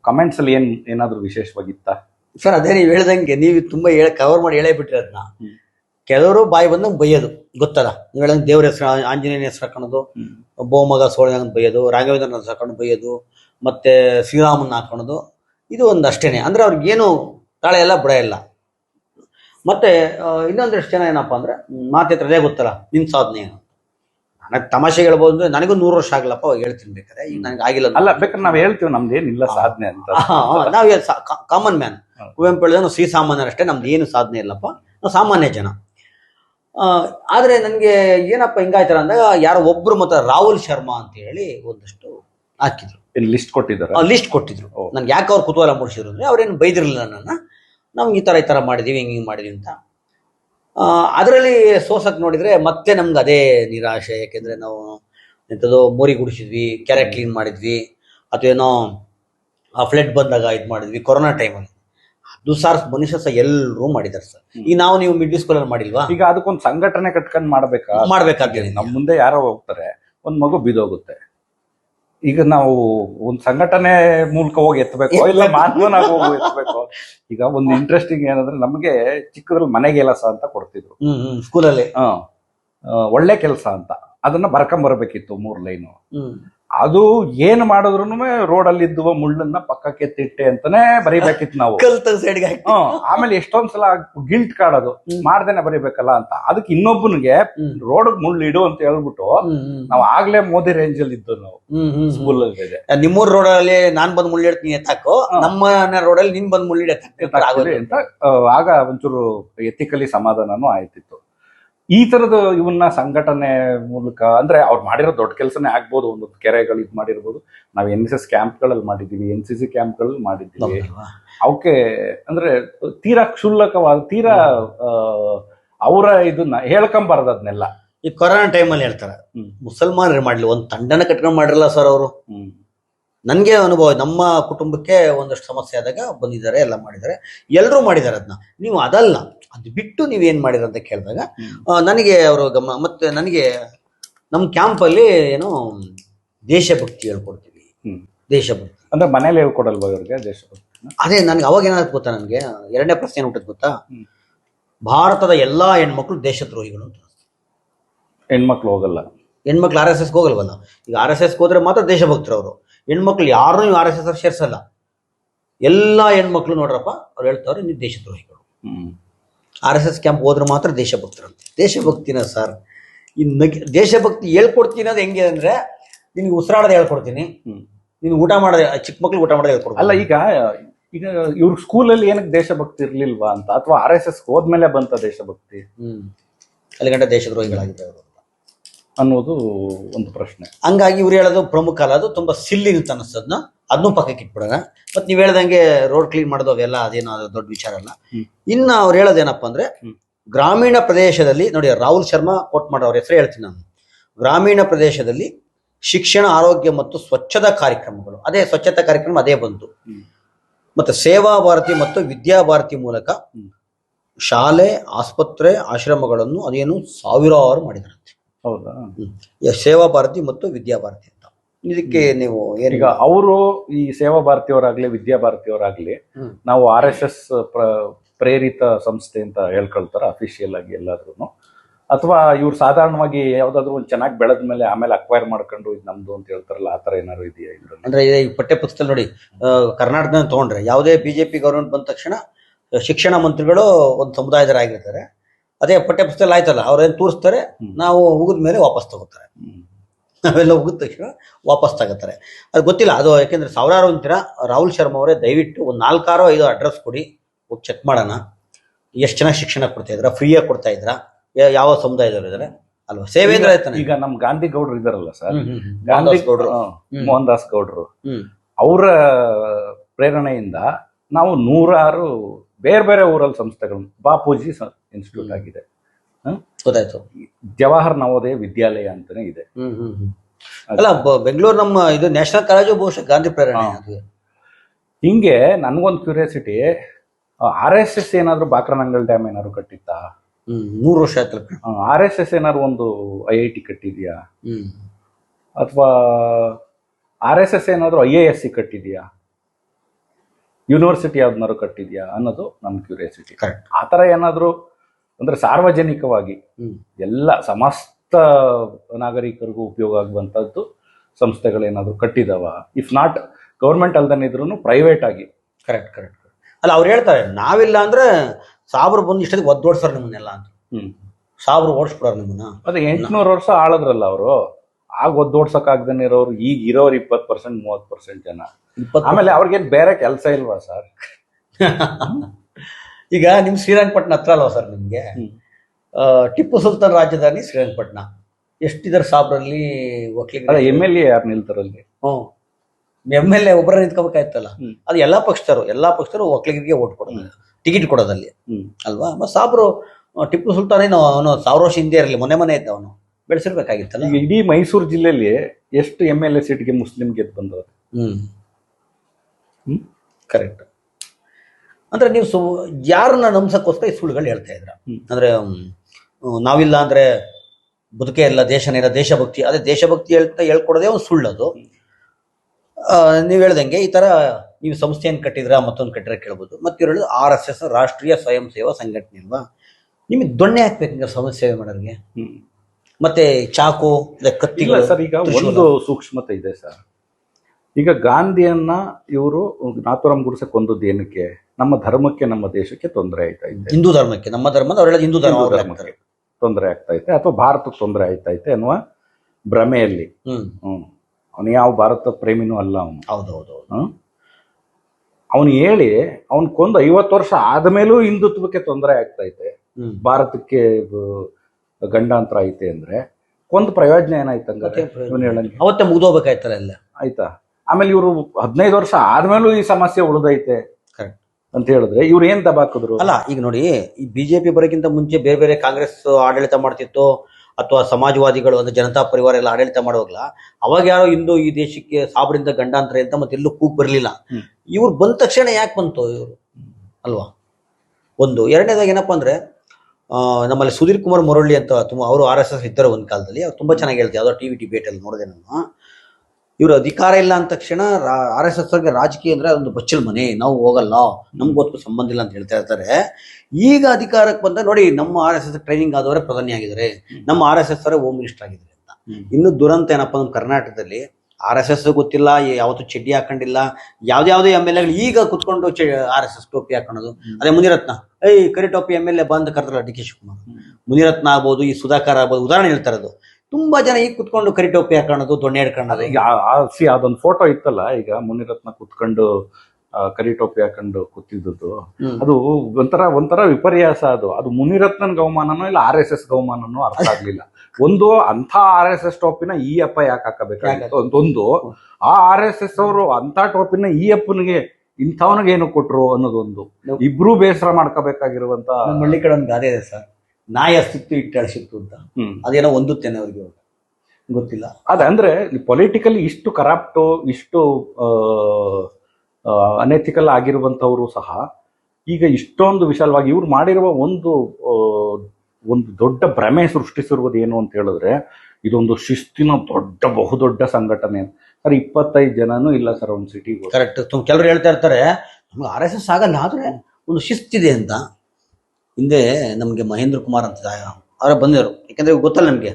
ಕಮೆಂಟ್ಸಲ್ಲಿ ಏನು ಏನಾದರೂ ವಿಶೇಷವಾಗಿತ್ತ? ಸರ್ ಅದೇ ನೀವು ಹೇಳ್ದಂಗೆ ನೀವು ತುಂಬ ಹೇಳ ಕವರ್ ಮಾಡಿ ಹೇಳೇ ಬಿಟ್ರಿ ಅದನ್ನ ಕೆಲವರು ಬಾಯಿ ಬಂದಂಗೆ ಬೈಯೋದು ಗೊತ್ತಲ್ಲ? ನೀವು ಹೇಳಂಗೆ ದೇವ್ರ ಹೆಸರು ಆಂಜನೇಯನ ಹೆಸರು ಹಾಕೊಳ್ಳೋದು ಬೋಮಗ ಸೋಳನ ಬೈಯೋದು ರಾಘವೇಂದ್ರನ ಹೆಸರು ಹಾಕೊಂಡು ಬೈಯೋದು ಮತ್ತೆ ಶ್ರೀರಾಮನ್ನ ಹಾಕೊಳ್ಳೋದು ಇದು ಒಂದು ಅಷ್ಟೇನೆ. ಅಂದರೆ ಅವ್ರಿಗೇನು ತಾಳೆ ಎಲ್ಲ ಬಿಡ ಇಲ್ಲ. ಮತ್ತೆ ಇನ್ನೊಂದಷ್ಟು ಜನ ಏನಪ್ಪ ಅಂದ್ರೆ ಮಾತಿತ್ರ ಅದೇ ಗೊತ್ತಲ್ಲ ನಿನ್ ಸಾಧನೆ ಏನು ನನಗೆ ತಮಾಷೆ ಹೇಳ್ಬೋದು ಅಂದ್ರೆ ನನಗೂ ನೂರು ವರ್ಷ ಆಗ್ಲಪ್ಪ ಹೇಳ್ತೀನಿ ಬೇಕಾದ್ರೆ ಈಗ ನನಗೆ ಆಗಿಲ್ಲ ಅಲ್ಲ ಬೇಕಾದ್ರೆ ನಾವು ಹೇಳ್ತೀವಿ ನಮ್ದು ಏನಿಲ್ಲ ಸಾಧನೆ ಅಂತ. ನಾವು ಕಾಮನ್ ಮ್ಯಾನ್. ಕುವೆಂಪು ಹೇಳಿದ್ರೆ ಸಿ ಶ್ರೀ ಸಾಮಾನ್ಯರಷ್ಟೇ ನಮ್ದು ಏನು ಸಾಧನೆ ಇಲ್ಲಪ್ಪ. ನಾವು ಸಾಮಾನ್ಯ ಜನ. ಆ, ಆದ್ರೆ ನನಗೆ ಏನಪ್ಪ ಹಿಂಗಾಯ್ತಾರ ಅಂದಾಗ ಯಾರೋ ಒಬ್ರು ಮತ್ತೆ ರಾಹುಲ್ ಶರ್ಮಾ ಅಂತ ಹೇಳಿ ಒಂದಷ್ಟು ಹಾಕಿದ್ರು. ಲಿಸ್ಟ್ ಕೊಟ್ಟಿದ್ದಾರೆ. ಲಿಸ್ಟ್ ಕೊಟ್ಟಿದ್ರು. ನನ್ಗೆ ಯಾಕೆ ಅವ್ರು ಕುತೂಹಲ ಮೂಡಿಸಿದ್ರು ಅಂದ್ರೆ ಅವ್ರೇನು ಬೈದಿರಲಿಲ್ಲ ನನ್ನ ನಮ್ಗೆ ಈ ತರ ಈ ಥರ ಮಾಡಿದ್ದೀವಿ ಹಿಂಗೆ ಹಿಂಗೆ ಮಾಡಿದ್ವಿ ಅಂತ. ಅದರಲ್ಲಿ ಸೋಸಕ್ಕೆ ನೋಡಿದ್ರೆ ಮತ್ತೆ ನಮ್ಗೆ ಅದೇ ನಿರಾಶೆ. ಯಾಕೆಂದ್ರೆ ನಾವು ಎಂಥದೋ ಮೋರಿ ಗುಡಿಸಿದ್ವಿ ಕೆರೆ ಕ್ಲೀನ್ ಮಾಡಿದ್ವಿ ಅಥವಾ ಏನೋ ಆ ಫ್ಲಡ್ ಬಂದಾಗ ಇದು ಮಾಡಿದ್ವಿ ಕೊರೋನಾ ಟೈಮಲ್ಲಿ. ಅದು ಸಾರ್ ಮನುಷ್ಯ ಸಹ ಎಲ್ಲರೂ ಮಾಡಿದ್ದಾರೆ ಸರ್. ಈಗ ನಾವು ನೀವು ಮಿಡ್ಲ್ ಸ್ಕೂಲಲ್ಲಿ ಮಾಡಿಲ್ವಾ? ಈಗ ಅದಕ್ಕೊಂದು ಸಂಘಟನೆ ಕಟ್ಕೊಂಡು ಮಾಡ್ಬೇಕಾ? ಮಾಡ್ಬೇಕಾಗ್ತದೆ. ನಮ್ಮ ಮುಂದೆ ಯಾರೋ ಹೋಗ್ತಾರೆ ಒಂದು ಮಗು ಬಿದೋಗುತ್ತೆ. ಈಗ ನಾವು ಒಂದ್ ಸಂಘಟನೆ ಮೂಲಕ ಹೋಗಿ ಎತ್ತಬೇಕು ಇಲ್ಲ ಮಾಧ್ಯಮನಾಗ ಹೋಗಿ ಎತ್ತಬೇಕು ಈಗ ಒಂದು ಇಂಟ್ರೆಸ್ಟಿಂಗ್ ಏನಂದ್ರೆ ನಮಗೆ ಚಿಕ್ಕದ್ರಲ್ಲಿ ಮನೆ ಕೆಲಸ ಅಂತ ಕೊಡ್ತಿದ್ರು. ಸ್ಕೂಲಲ್ಲಿ ಹ ಒಳ್ಳೆ ಕೆಲಸ ಅಂತ. ಅದನ್ನ ಬರ್ಕೊಂಬರ್ಬೇಕಿತ್ತು ಮೂರ್ ಲೈನು. ಅದು ಏನ್ ಮಾಡಿದ್ರು ರೋಡಲ್ಲಿ ಇದ್ದುವ ಮುಳ್ಳನ್ನ ಪಕ್ಕಕ್ಕೆ ತಿಟ್ಟೆ ಅಂತಾನೆ ಬರೀಬೇಕಿತ್ತು ನಾವು. ಆಮೇಲೆ ಎಷ್ಟೊಂದ್ ಸಲ ಗಿಲ್ಟ್ ಕಾಡೋದು. ಮಾಡ್ದೇನೆ ಬರೀಬೇಕಲ್ಲ ಅಂತ ಅದಕ್ಕೆ ಇನ್ನೊಬ್ಬನಿಗೆ. ರೋಡ್ ಮುಳ್ಳು ಇಡು ಅಂತ ಹೇಳ್ಬಿಟ್ಟು ನಾವು ಆಗ್ಲೇ ಮೋದಿ ರೇಂಜ್ ಅಲ್ಲಿ ಇದ್ದು ನಾವು ಸ್ಕೂಲ್ ನಿಮ್ಮೂರ್ ಸ್ಕೂಲ್ ಅಲ್ಲಿ ನಾನ್ ಬಂದ್ ಮುಳ್ಳಿ ಎತ್ತಾಕು. ನಮ್ಮ ರೋಡಲ್ಲಿ ನೀನ್ ಬಂದ್ ಮುಳ್ಳಿ ಆಗ್ಲಿ ಅಂತ ಆಗ ಒಂಚೂರು ಎಥಿಕಲಿ ಸಮಾಧಾನನೂ ಆಯ್ತಿತ್ತು ಈ ತರದ ಇವನ್ನ ಸಂಘಟನೆ ಮೂಲಕ ಅಂದ್ರೆ ಅವ್ರು ಮಾಡಿರೋ ದೊಡ್ಡ ಕೆಲಸನೇ ಆಗ್ಬೋದು ಒಂದು ಕೆರೆಗಳು ಇದು ಮಾಡಿರ್ಬೋದು. ನಾವು ಎನ್ ಎಸ್ ಎಸ್ ಕ್ಯಾಂಪ್ಗಳಲ್ಲಿ ಮಾಡಿದ್ದೀವಿ ಎನ್ ಸಿ ಸಿ ಕ್ಯಾಂಪ್ಗಳಲ್ಲಿ ಮಾಡಿದ್ದೀವಿ. ಅವಕ್ಕೆ ಅಂದ್ರೆ ತೀರಾ ಕ್ಷುಲ್ಲಕವಾದ ತೀರಾ ಅವರ ಇದನ್ನ ಹೇಳ್ಕೊಂಬಾರ್ದು ಅದನ್ನೆಲ್ಲ ಈ ಕೊರೋನಾ ಟೈಮಲ್ಲಿ ಹೇಳ್ತಾರೆ ಹ್ಮ್. ಮುಸಲ್ಮಾನರು ಮಾಡ್ಲಿ ಒಂದು ತಂಡನ ಕಟ್ಕೊಂಡು ಮಾಡಿರಲ್ಲ ಸರ್ ಅವರು? ನನ್ಗೆ ಅನುಭವ ನಮ್ಮ ಕುಟುಂಬಕ್ಕೆ ಒಂದಷ್ಟು ಸಮಸ್ಯೆ ಆದಾಗ ಬಂದಿದ್ದಾರೆ ಎಲ್ಲ ಮಾಡಿದ್ದಾರೆ. ಎಲ್ಲರೂ ಮಾಡಿದ್ದಾರೆ ಅದನ್ನ ನೀವು ಅದಲ್ಲ. ಅದು ಬಿಟ್ಟು ನೀವೇನ್ ಮಾಡಿದ್ರ ಅಂತ ಕೇಳಿದಾಗ ನನಗೆ ಅವರು ಗಮನ ಮತ್ತೆ ನನಗೆ ನಮ್ಮ ಕ್ಯಾಂಪಲ್ಲಿ ಏನೋ ದೇಶಭಕ್ತಿ ಹೇಳ್ಕೊಡ್ತೀವಿ. ದೇಶಭಕ್ತಿ. ಅಂದ್ರೆ ಮನೇಲಿ ಹೇಳ್ಕೊಡಲ್ವಾ ಇವ್ರಿಗೆ ದೇಶಭಕ್ತಿ ಅದೇ ನನ್ಗೆ ಅವಾಗ ಏನಾದ್ರು ಗೊತ್ತಾ ನನಗೆ? ಎರಡನೇ ಪ್ರಶ್ನೆ ಏನು ಹುಟ್ಟದ್ ಗೊತ್ತಾ? ಭಾರತದ ಎಲ್ಲಾ ಹೆಣ್ಮಕ್ಳು ದೇಶದ್ರೋಹಿಗಳು ಅಂತ ಹೆಣ್ಮಕ್ಳು ಹೋಗಲ್ಲ. ಹೆಣ್ಮಕ್ಳು ಆರ್ ಎಸ್ ಎಸ್ ಹೋಗಲ್ವಲ್ಲ? ಈಗ ಆರ್ ಎಸ್ ಎಸ್ ಹೋದ್ರೆ ಮಾತ್ರ ದೇಶಭಕ್ತರು ಅವರು ಹೆಣ್ಮಕ್ಳು ಯಾರನ್ನೂ ನೀವು ಆರ್ ಎಸ್ ಎಸ್ ಸೇರ್ಸಲ್ಲ. ಎಲ್ಲಾ ಹೆಣ್ಮಕ್ಳು ನೋಡ್ರಪ್ಪ ಅವ್ರು ಹೇಳ್ತಾವ್ರೆ ನೀವು ದೇಶದ್ರೋಹಿಗಳು. ಆರ್ ಎಸ್ ಎಸ್ ಕ್ಯಾಂಪ್ ಹೋದ್ರೆ ಮಾತ್ರ ದೇಶಭಕ್ತರಂತೆ ದೇಶಭಕ್ತಿನ ಸರ್ ಈ ನಗ್ ದೇಶಭಕ್ತಿ ಹೇಳ್ಕೊಡ್ತೀನಿ ಅನ್ನೋದು ಹೆಂಗೆ ಅಂದರೆ ನಿನಗೆ ಉಸಿರಾಡೋದು ಹೇಳ್ಕೊಡ್ತೀನಿ. ಹ್ಞೂ ನೀನು ಊಟ ಮಾಡೋದು ಚಿಕ್ಕ ಮಕ್ಳು ಊಟ ಮಾಡೋದು ಹೇಳ್ಕೊಡ್ತೀನಿ. ಅಲ್ಲ ಈಗ ಈಗ ಇವ್ರ ಸ್ಕೂಲಲ್ಲಿ ಏನಕ್ಕೆ ದೇಶಭಕ್ತಿ ಇರಲಿಲ್ವಾ ಅಂತ? ಅಥವಾ ಆರ್ ಎಸ್ ಎಸ್ ಹೋದ್ಮೇಲೆ ಬಂತ ದೇಶಭಕ್ತಿ? ಹ್ಞೂ ಅಲ್ಲಿ ಗಂಟೆ ದೇಶದ್ರೋಹಿಗಳಾಗಿದೆ ಅವರು ಅನ್ನೋದು ಒಂದು ಪ್ರಶ್ನೆ. ಹಂಗಾಗಿ ಇವ್ರು ಹೇಳೋದು ಪ್ರಮುಖ ಅಲ್ಲ ಅದು ತುಂಬ ಸಿಲ್ಲಿ ಅಂತ ಅನಿಸ್ತದ್ನ ಅದನ್ನೂ ಪಕ್ಕಕ್ಕೆ ಇಟ್ಬಿಡೋಣ. ಮತ್ತೆ ನೀವು ಹೇಳ್ದಂಗೆ ರೋಡ್ ಕ್ಲೀನ್ ಮಾಡೋದು ಅವೆಲ್ಲ ಅದೇನೋ ಅದು ದೊಡ್ಡ ವಿಚಾರ ಅಲ್ಲ. ಇನ್ನು ಅವ್ರು ಹೇಳೋದೇನಪ್ಪ ಅಂದ್ರೆ ಗ್ರಾಮೀಣ ಪ್ರದೇಶದಲ್ಲಿ ನೋಡಿ ರಾಹುಲ್ ಶರ್ಮಾ ಕೋಟ್ ಮಾಡೋ ಅವ್ರ ಹೆಸರು ಹೇಳ್ತೀನಿ ನಾನು. ಗ್ರಾಮೀಣ ಪ್ರದೇಶದಲ್ಲಿ ಶಿಕ್ಷಣ ಆರೋಗ್ಯ ಮತ್ತು ಸ್ವಚ್ಛತಾ ಕಾರ್ಯಕ್ರಮಗಳು ಅದೇ ಸ್ವಚ್ಛತಾ ಕಾರ್ಯಕ್ರಮ ಅದೇ ಬಂತು. ಮತ್ತು ಸೇವಾ ಭಾರತಿ ಮತ್ತು ವಿದ್ಯಾಭಾರತಿ ಮೂಲಕ ಶಾಲೆ ಆಸ್ಪತ್ರೆ ಆಶ್ರಮಗಳನ್ನು ಅದೇನು ಸಾವಿರಾರು ಮಾಡಿದ್ರಂತೆ. ಹೌದಾ? ಸೇವಾ ಭಾರತಿ ಮತ್ತು ವಿದ್ಯಾ ಭಾರತಿ. ಅಂತ ಇದಕ್ಕೆ ನೀವು ಈಗ ಅವರು ಈ ಸೇವಾ ಭಾರತಿಯವರಾಗ್ಲಿ ವಿದ್ಯಾ ಭಾರತಿಯವರಾಗ್ಲಿ. ನಾವು ಆರ್ ಎಸ್ ಎಸ್ ಪ್ರೇರಿತ ಸಂಸ್ಥೆ ಅಂತ ಹೇಳ್ಕೊಳ್ತಾರ ಅಫಿಷಿಯಲ್ ಆಗಿ ಎಲ್ಲಾದ್ರೂ ಅಥವಾ ಇವ್ರು ಸಾಧಾರಣವಾಗಿ ಯಾವ್ದಾದ್ರು ಒಂದು ಚೆನ್ನಾಗಿ ಬೆಳೆದ ಮೇಲೆ ಆಮೇಲೆ ಅಕ್ವೈರ್ ಮಾಡ್ಕೊಂಡು ಇದು ನಮ್ದು ಅಂತ ಹೇಳ್ತಾರಲ್ಲ ಆ ತರ ಏನಾದ್ರು ಇದೆಯಾ ಇದ್ರಲ್ಲಿ ಅಂದ್ರೆ ಈ ಪಠ್ಯ ಪುಸ್ತಕದಲ್ಲಿ ನೋಡಿ ಕರ್ನಾಟಕದ ತಗೊಂಡ್ರೆ ಯಾವುದೇ ಬಿಜೆಪಿ ಗೌರ್ಮೆಂಟ್ ಬಂದ ತಕ್ಷಣ ಶಿಕ್ಷಣ ಮಂತ್ರಿಗಳು ಒಂದು ಸಮುದಾಯದರಾಗಿರ್ತಾರೆ ಅದೇ ಪಠ್ಯ ಪುಸ್ತಕ ಆಯ್ತಲ್ಲ ಅವ್ರೇನು ತೋರಿಸ್ತಾರೆ. ನಾವು ಉಗಿದ ಮೇಲೆ ವಾಪಸ್ ತಗೋತಾರೆ. ನಾವೆಲ್ಲ ಹೋಗಿದ ತಕ್ಷಣ ವಾಪಸ್ ತಗೋತಾರೆ. ಅದು ಗೊತ್ತಿಲ್ಲ ಅದು ಯಾಕೆಂದ್ರೆ ಸಾವಿರಾರು ಅಂತೀರ ರಾಹುಲ್ ಶರ್ಮಾ ಅವರೇ ದಯವಿಟ್ಟು ಒಂದು ನಾಲ್ಕಾರು ಐದು ಅಡ್ರೆಸ್ ಕೊಡಿ ಹೋಗಿ ಚೆಕ್ ಮಾಡೋಣ. ಎಷ್ಟು ಚೆನ್ನಾಗಿ ಶಿಕ್ಷಣ ಕೊಡ್ತಾ ಇದ್ರ ಫ್ರೀಯಾಗಿ ಕೊಡ್ತಾ ಇದ್ರ ಯಾವ ಸಮುದಾಯದವರು ಇದ್ದಾರೆ ಅಲ್ವಾ? ಸೇವೆ ಅಂದ್ರೆ ಆಯ್ತಾನೆ. ಈಗ ನಮ್ ಗಾಂಧಿ ಗೌಡ್ರು ಇದಾರಲ್ಲ ಸರ್. ಗಾಂಧಿ ಗೌಡ್ರು. ಮೋಹನ್ ದಾಸ್ ಗೌಡ್ರು. ಅವರ ಪ್ರೇರಣೆಯಿಂದ ನಾವು ನೂರಾರು ಬೇರೆ ಬೇರೆ ಊರಲ್ಲಿ ಸಂಸ್ಥೆಗಳು ಬಾಪೂಜಿ ಇನ್ಸ್ಟಿಟ್ಯೂಟ್ ಆಗಿದೆ. ಗೊತ್ತಾಯ್ತು. ಜವಾಹರ್ ನವೋದಯ ವಿದ್ಯಾಲಯ ಅಂತಾನೆ ಇದೆ. ಹ್ಮ್ ಹ್ಮ್ ಹ್ಮ್. ಅಲ್ಲ ಬ- ಬೆಂಗಳೂರು ನಮ್ಮ ಇದು ನ್ಯಾಷನಲ್ ಕಾಲೇಜು ಬಹುಶಃ ಗಾಂಧಿ ಪ್ರೇರಣೆ. ಅದು. ಹಿಂಗೆ ನನ್ಗೊಂದು ಕ್ಯೂರಿಯಾಸಿಟಿ ಆರ್ ಎಸ್ ಎಸ್ ಏನಾದ್ರು ಬಾಕ್ರನಂಗಲ್ ಡ್ಯಾಮ್ ಏನಾದ್ರು ಕಟ್ಟಿತ್ತಾ? ಹ್ಮ್ ನೂರು ವರ್ಷ ಆಯ್ತು ಆರ್ ಎಸ್ ಎಸ್ ಏನಾದ್ರು ಒಂದು ಐ ಐ ಟಿ ಕಟ್ಟಿದ್ಯಾ? ಹ್ಮ್. ಅಥವಾ ಆರ್ ಎಸ್ ಎಸ್ ಏನಾದ್ರು ಐ ಎ ಎಸ್ ಸಿ ಕಟ್ಟಿದ್ಯಾ? ಯೂನಿವರ್ಸಿಟಿ ಯಾವ್ದನ್ನಾರು ಕಟ್ಟಿದ್ಯಾ ಅನ್ನೋದು ನನ್ನ ಕ್ಯೂರಿಯಾಸಿಟಿ ಕರೆಕ್ಟ್ ಆ ಥರ ಏನಾದ್ರು ಅಂದ್ರೆ ಸಾರ್ವಜನಿಕವಾಗಿ ಎಲ್ಲ ಸಮಸ್ತ ನಾಗರಿಕರಿಗೂ ಉಪಯೋಗ ಆಗುವಂಥದ್ದು ಸಂಸ್ಥೆಗಳೇನಾದ್ರೂ ಕಟ್ಟಿದವ? ಇಫ್ ನಾಟ್ ಗೌರ್ಮೆಂಟ್ ಅಲ್ದನಿದ್ರು ಪ್ರೈವೇಟ್ ಆಗಿ. ಕರೆಕ್ಟ್ ಕರೆಕ್ಟ್ ಅಲ್ಲ ಅವ್ರು ಹೇಳ್ತಾರೆ ನಾವಿಲ್ಲ ಅಂದ್ರೆ ಸಾವಿರ ಬಂದು ಇಷ್ಟೊತ್ತಿಗೆ ಒದ್ದೋಡ್ಸರ್ ನಿಮ್ಮನ್ನೆಲ್ಲ ಅಂತ. ಹ್ಮ್. ಸಾವಿರ ಓಡಿಸ್ಬಿಡೋರು ನಿಮ್ಮನ್ನ. ಅದೇ ಎಂಟ್ನೂರು ವರ್ಷ ಆಳದ್ರಲ್ಲ ಅವರು. ಆಗ ಒದ್ದೋಡ್ಸಕ್ ಇರೋರು ಈಗ ಇರೋರು ಇಪ್ಪತ್ತು ಪರ್ಸೆಂಟ್ ಮೂವತ್ತು ಪರ್ಸೆಂಟ್ ಜನ. ಆಮೇಲೆ ಅವ್ರಿಗೇನು ಬೇರೆ ಕೆಲಸ ಇಲ್ವಾ ಸರ್? [laughs] ಈಗ ನಿಮ್ ಶ್ರೀರಂಗಪಟ್ಟಣ ಹತ್ರ ಅಲ್ವಾ ಸರ್ ನಿಮ್ಗೆ? ಟಿಪ್ಪು ಸುಲ್ತಾನ್ ರಾಜಧಾನಿ ಶ್ರೀರಂಗಪಟ್ಟಣ ಎಷ್ಟಿದ್ದಾರೆ ಸಾಬ್ರಲ್ಲಿ ಒಕ್ಕಲಿಗರು? ಎಂ ಎಲ್ ಎ ಯಾರು ನಿಲ್ತಾರಲ್ಲಿ ಹ್ಮ್ ಎಂ ಎಲ್ ಎ ಒಬ್ಬರ ನಿಂತ್ಕೋಬೇಕಾಯ್ತಲ್ಲ. ಅದು ಎಲ್ಲಾ ಪಕ್ಷದವರು ಎಲ್ಲಾ ಪಕ್ಷದವರು ಒಕ್ಕಲಿಗರಿಗೆ ಓಟ್ ಕೊಡೋದು. ಟಿಕೆಟ್ ಕೊಡೋದಲ್ಲಿ ಅಲ್ವಾ? ಮತ್ತೆ ಸಾಬ್ರು ಟಿಪ್ಪು ಸುಲ್ತಾನ್ ಏನು ಅವನು ಸಾವಿರ ವರ್ಷ ಹಿಂದೆ ಇರಲಿ ಮೊನ್ನೆ ಮನೆ ಇದ್ದ ಅವನು. ಬೆಳೆಸಿರ್ಬೇಕಾಗಿತ್ತಲ್ಲ? ಇಡೀ ಮೈಸೂರು ಜಿಲ್ಲೆಯಲ್ಲಿ ಎಷ್ಟು ಎಂ ಎಲ್ ಎ ಸೀಟ್ಗೆ ಮುಸ್ಲಿಂ ಗೆದ್ದು ಬಂದವರು? ಹ್ಮ್. ಹ್ಮ್? ಕರೆಕ್ಟ್ ಅಂದ್ರೆ ನೀವು ಸು ಯಾರನ್ನ ನಂಬಿಸೋಕ್ಕೋಸ್ಕರ ಈ ಸುಳ್ಳುಗಳು ಹೇಳ್ತಾ ಇದ್ರ. ಅಂದ್ರೆ ನಾವಿಲ್ಲ ಅಂದ್ರೆ ಬದುಕೇ ಇಲ್ಲ ದೇಶನೇ ಇಲ್ಲ ದೇಶಭಕ್ತಿ. ಅದೇ ದೇಶಭಕ್ತಿ ಹೇಳ್ತಾ ಹೇಳ್ಕೊಡೋದೇ ಒಂದು ಸುಳ್ಳದು ಅದು. ನೀವು ಹೇಳ್ದಂಗೆ ಈ ಥರ ನೀವು ಸಂಸ್ಥೆಯನ್ನು ಕಟ್ಟಿದ್ರ ಮತ್ತೊಂದು ಕಟ್ಟಿರ ಕೇಳ್ಬೋದು. ಮತ್ತೆ ಇವ್ರು ಹೇಳಿದ್ರು ಆರ್ ಎಸ್ ಎಸ್ ರಾಷ್ಟ್ರೀಯ ಸ್ವಯಂ ಸೇವಾ ಸಂಘಟನೆ ಅಲ್ವಾ? ನಿಮಗೆ ದೊಣ್ಣೆ ಹಾಕ್ಬೇಕು ಸಮಾಜ ಸೇವೆ ಮಾಡೋರಿಗೆ. ಮತ್ತೆ ಚಾಕು ಕತ್ತಿಗಳು ಸರ್ ಈಗ ಒಂದು ಸೂಕ್ಷ್ಮತೆ ಇದೆ ಸರ್. ಈಗ ಗಾಂಧಿಯನ್ನ ಇವರು ನಾಥುರಾಮ್ ಗುಡ್ಸಕ್ಕೆ ಒಂದು ಏನಕ್ಕೆ? ನಮ್ಮ ಧರ್ಮಕ್ಕೆ ನಮ್ಮ ದೇಶಕ್ಕೆ ತೊಂದರೆ ಆಯ್ತಾ ಇದೆ? ಹಿಂದೂ ಧರ್ಮಕ್ಕೆ ನಮ್ಮ ಧರ್ಮದ ಅವರೆಲ್ಲ ಹಿಂದೂ ಧರ್ಮ ಹಿಂದೂ ಅವ್ರು ಧರ್ಮಕ್ಕೆ ಹಾಕ್ತಾರೆ. ತೊಂದರೆ ಆಗ್ತಾ ಐತೆ ಅಥವಾ ಭಾರತಕ್ಕೆ ತೊಂದರೆ ಆಯ್ತಾ ಐತೆ ಅನ್ನುವ ಭ್ರಮೆಯಲ್ಲಿ. ಹ್ಮ್. ಹ್ಮ್. ಅವನು ಯಾವ ಭಾರತ ಪ್ರೇಮಿನೂ ಅಲ್ಲ ಅವನು. ಹೌದೌದು ಅವನು ಹೇಳಿ ಅವನ್ ಕೊಂದು ಐವತ್ತು ವರ್ಷ ಆದ್ಮೇಲೂ ಹಿಂದುತ್ವಕ್ಕೆ ತೊಂದರೆ ಆಗ್ತಾ ಐತೆ ಹ್ಮ್. ಭಾರತಕ್ಕೆ ಗಂಡಾಂತರ ಐತೆ ಅಂದ್ರೆ ಕೊಂದು ಪ್ರಯೋಜನ ಏನಾಯ್ತು ಹಂಗಾರೆ ಮತ್ತೆ ಪ್ರಯೋಜನ? ಇವನು ಹೇಳಂಗೆ. ಅವತ್ತೇ ಎಲ್ಲ? ಆಯ್ತಾ? ಆಮೇಲೆ ಇವರು ಹದಿನೈದು ವರ್ಷ ಆದ್ಮೇಲೂ ಈ ಸಮಸ್ಯೆ ಉಳಿದೈತೆ. ಅಂತ ಹೇಳಿದ್ರೆ ಇವ್ರು ಏನ್ ದಬಾಕಿದ್ರು ಅಲ್ಲ ಈಗ ನೋಡಿ ಈ ಬಿಜೆಪಿ ಬರೋಕ್ಕಿಂತ ಮುಂಚೆ ಬೇರೆ ಬೇರೆ ಕಾಂಗ್ರೆಸ್ ಆಡಳಿತ ಮಾಡ್ತಿತ್ತು ಅಥವಾ ಸಮಾಜವಾದಿಗಳು ಅಂದ್ರೆ ಜನತಾ ಪರಿವಾರ ಎಲ್ಲ ಆಡಳಿತ ಮಾಡುವಾಗಲ ಅವಾಗ ಯಾರೋ ಇಂದು ಈ ದೇಶಕ್ಕೆ ಸಾಬ್ರಿಂದ ಗಂಡಾಂತರ ಅಂತ ಮತ್ತೆ ಎಲ್ಲೂ ಕೂಗ್ ಬರಲಿಲ್ಲ. ಇವ್ರು ಬಂದ ತಕ್ಷಣ ಯಾಕೆ ಬಂತು ಇವರು? ಅಲ್ವಾ? ಒಂದು ಎರಡನೇದಾಗಿ ಏನಪ್ಪಾ ಅಂದ್ರೆ ನಮ್ಮಲ್ಲಿ ಸುಧೀರ್ ಕುಮಾರ್ ಮುರಳಿ ಅಂತ ತುಂಬ ಅವರು ಆರ್ ಎಸ್ ಎಸ್ ಇದ್ದರು ಒಂದು ಕಾಲದಲ್ಲಿ ಅವ್ರು ತುಂಬಾ ಚೆನ್ನಾಗಿ ಹೇಳ್ತಾರೆ ಯಾವುದೋ ಟಿ ವಿ ಡಿಬೇಟಲ್ಲಿ ನೋಡಿದೆ ನಾನು. ಇವರು ಅಧಿಕಾರ ಇಲ್ಲ ಅಂದ ತಕ್ಷಣ ಆರ್ ಎಸ್ ಎಸ್ ಅವ್ರಿಗೆ ರಾಜಕೀಯ ಅಂದ್ರೆ ಅದೊಂದು ಬಚ್ಚಲ್ ಮನೆ ನಾವು ಹೋಗಲ್ಲ ನಮ್ಗೆ ಗೊತ್ತು ಸಂಬಂಧ ಇಲ್ಲ ಅಂತ ಹೇಳ್ತಾ ಇರ್ತಾರೆ. ಈಗ ಅಧಿಕಾರಕ್ಕೆ ಬಂದ ನೋಡಿ ನಮ್ಮ ಆರ್ ಎಸ್ ಎಸ್ ಟ್ರೈನಿಂಗ್ ಆದವರೇ ಪ್ರಧಾನಿ ಆಗಿದ್ದಾರೆ. ನಮ್ಮ ಆರ್ ಎಸ್ ಎಸ್ ಅವರೇ ಹೋಮ್ ಮಿನಿಸ್ಟರ್ ಆಗಿದ್ದಾರೆ ಅಂತ. ಇನ್ನು ದುರಂತ ಏನಪ್ಪ ನಮ್ಮ ಕರ್ನಾಟಕದಲ್ಲಿ ಆರ್ ಎಸ್ ಎಸ್ ಗೊತ್ತಿಲ್ಲ ಯಾವತ್ತು ಚಡ್ಡಿ ಹಾಕೊಂಡಿಲ್ಲ ಯಾವ್ದಾವುದೇ ಯಾವ್ದೇ ಎಂ ಎಲ್ ಎಗಳು ಈಗ ಕುತ್ಕೊಂಡು ಆರ್ ಎಸ್ ಎಸ್ ಟೋಪಿ ಹಾಕೊಳ್ಳೋದು ಅದೇ ಮುನಿರತ್ನ. ಏಯ್ ಕರಿ ಟೋಪಿ ಎಂ ಎಲ್ ಎ ಬಂದ್ ಕರೆದ್ರಲ್ಲ ಡಿ ಕೆ ಶಿವಕುಮಾರ್. ಮುನಿರತ್ನ ಆಗ್ಬೋದು ಈ ಸುಧಾಕರ್ ಆಗ್ಬೋದು ಉದಾಹರಣೆ ಹೇಳ್ತಾ ಇರೋದು. ತುಂಬಾ ಜನ ಈಗ ಕುತ್ಕೊಂಡು ಕರಿ ಟೋಪಿ ಹಾಕೊಳ್ಳೋದು ದೊಣ್ಣೆ ಹಿಡ್ಕೊಳ್ಳೋದು. ಈಗ ಸಿ ಅದೊಂದು ಫೋಟೋ ಇತ್ತಲ್ಲ ಈಗ ಮುನಿರತ್ನ ಕುತ್ಕೊಂಡು ಆ, ಕರಿ ಟೋಪಿ ಹಾಕೊಂಡು ಕೂತಿದ್ದು ಅದು ಒಂಥರ ಒಂಥರ ವಿಪರ್ಯಾಸ ಅದು. ಅದು ಮುನಿರತ್ನನ್ ಗೌಮಾನನೋ ಇಲ್ಲ ಆರ್ ಎಸ್ ಎಸ್ ಗೌಮಾನನೋ ಅರ್ಥ ಆಗ್ಲಿಲ್ಲ. ಒಂದು ಅಂತ ಆರ್ ಎಸ್ ಎಸ್ ಟೋಪಿನ ಈ ಅಪ್ಪ ಯಾಕೆ ಹಾಕಬೇಕಾಗಿತ್ತು? ಒಂದೊಂದು ಒಂದು ಆ ಆರ್ ಎಸ್ ಎಸ್ ಅವರು ಅಂತ ಟೋಪಿನ ಈ ಅಪ್ಪನಿಗೆ ಇಂಥವನಿಗೆ ಏನು ಕೊಟ್ರು ಅನ್ನೋದೊಂದು. ಇಬ್ರು ಬೇಸರ ಮಾಡ್ಕೋಬೇಕಾಗಿರುವಂತ ಮಳ್ಳಿ ಹಳ್ಳಿ ಕಡೆ ಒಂದು ಗಾದೆ ಇದೆ ಸರ್. ನಾಯಿ ಅಸ್ತಿತ್ತು ಇಟ್ಟು ಅಳಿಸಿತ್ತು ಅಂತ. ಅದೇನೋ ಹೊಂದುತ್ತೇನೆ ಅವ್ರಿಗೆ ಇವಾಗ. ಗೊತ್ತಿಲ್ಲ. ಅದಂದ್ರೆ ಅಂದ್ರೆ ಪೊಲಿಟಿಕಲಿ ಇಷ್ಟು ಕರಪ್ಟು ಇಷ್ಟು ಅನೆಥಿಕಲ್ ಆಗಿರುವಂಥವರು ಸಹ ಈಗ ಇಷ್ಟೊಂದು ವಿಶಾಲವಾಗಿ ಇವ್ರು ಮಾಡಿರುವ ಒಂದು ಒಂದು ದೊಡ್ಡ ಭ್ರಮೆ ಸೃಷ್ಟಿಸಿರುವುದು ಏನು ಅಂತ ಹೇಳಿದ್ರೆ ಇದೊಂದು ಶಿಸ್ತಿನ ದೊಡ್ಡ ಬಹುದೊಡ್ಡ ಸಂಘಟನೆ. ಸರ್ ಇಪ್ಪತ್ತೈದು ಜನನೂ ಇಲ್ಲ ಸರ್ ಒಂದು ಸಿಟಿಗೆ ಕರೆಕ್ಟ್ ಕೆಲವರು ಹೇಳ್ತಾ ಇರ್ತಾರೆ ನಮ್ಗೆ ಆರ್ ಎಸ್ ಎಸ್ ಆಗಲ್ಲ ಆದರೆ ಒಂದು ಶಿಸ್ತಿದೆ ಅಂತ. ಹಿಂದೆ ನಮಗೆ ಮಹೇಂದ್ರ ಕುಮಾರ್ ಅಂತ ಅವರ ಬಂದಿರು ಯಾಕಂದ್ರೆ ಗೊತ್ತಲ್ಲ ನಮಗೆ.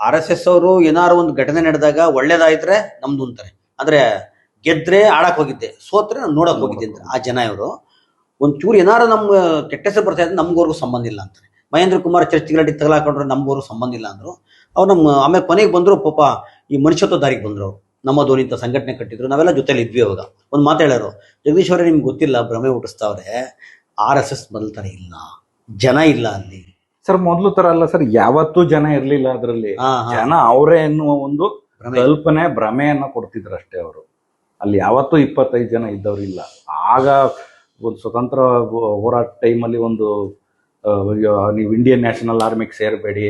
ಆರ್ ಎಸ್ ಎಸ್ ಅವರು ಏನಾರು ಒಂದು ಘಟನೆ ನಡೆದಾಗ ಒಳ್ಳೇದಾಯ್ತ್ರೆ ನಮ್ದು ಅಂತಾರೆ. ಅಂದ್ರೆ ಗೆದ್ರೆ ಆಡಕ್ ಹೋಗಿದ್ದೆ. ಸೋತ್ರೆ ನಾನು ನೋಡಕ್ ಹೋಗಿದ್ದೆ ಅಂತಾರೆ ಆ ಜನ ಇವರು. ಒಂಚೂರು ಏನಾರು ನಮ್ಮ ಕೆಟ್ಟ ಹೆಸರು ಬರ್ತಾ ಇದ್ರೆ ನಮ್ಗವ್ರಿಗೂ ಸಂಬಂಧ ಇಲ್ಲ ಅಂತಾರೆ. ಮಹೇಂದ್ರ ಕುಮಾರ್ ಚರ್ಚ್ ಗಲಾಟೆ ತಗಲಾಕೊಂಡ್ರೆ ನಮ್ಗವ್ರು ಸಂಬಂಧ ಇಲ್ಲ ಅಂದ್ರು. ಅವ್ರು ನಮ್ಮ ಆಮೇಲೆ ಕೊನೆಗೆ ಬಂದ್ರು ಪಾಪ ಈ ಮನುಷ್ಯತ್ವ ದಾರಿಗೆ ಬಂದ್ರು. ನಮ್ಮ ಧೋನಿ ಅಂತ ಸಂಘಟನೆ ಕಟ್ಟಿದ್ರು. ನಾವೆಲ್ಲ ಜೊತೆಲಿ ಇದ್ವಿ ಅವಾಗ ಒಂದು ಮಾತು ಹೇಳೋರು ಜಗದೀಶ್ ಅವರೇ, ನಿಮ್ಗೆ ಗೊತ್ತಿಲ್ಲ, ಭ್ರಮೆ ಹುಟ್ಟಿಸ್ತಾವ್ರೆ. ಆರ್ ಎಸ್ ಎಸ್ ಬದಲ್ತಾರೆ ಇಲ್ಲ. ಜನ ಇಲ್ಲ ಅಲ್ಲಿ ಸರ್ ಮೊದಲು ತರ ಅಲ್ಲ ಸರ್ ಯಾವತ್ತೂ ಜನ ಇರ್ಲಿಲ್ಲ ಅದರಲ್ಲಿ ಹಾ, ಹಾ. ಜನ ಅವರೇ ಎನ್ನುವ ಒಂದು ಭ್ರಮೆ. ಕಲ್ಪನೆ ಭ್ರಮೆಯನ್ನ ಕೊಡ್ತಿದ್ರು ಅಷ್ಟೇ ಅವರು ಅಲ್ಲಿ ಯಾವತ್ತೂ ಇಪ್ಪತ್ತೈದು ಜನ ಇದ್ದವರಿಲ್ಲ ಆಗ ಒಂದು ಸ್ವತಂತ್ರ ಹೋ- ಹೋರಾಟ ಟೈಮಲ್ಲಿ ಒಂದು ಆ, ನೀವು ಇಂಡಿಯನ್ ನ್ಯಾಷನಲ್ ಆರ್ಮಿಗೆ ಸೇರಬೇಡಿ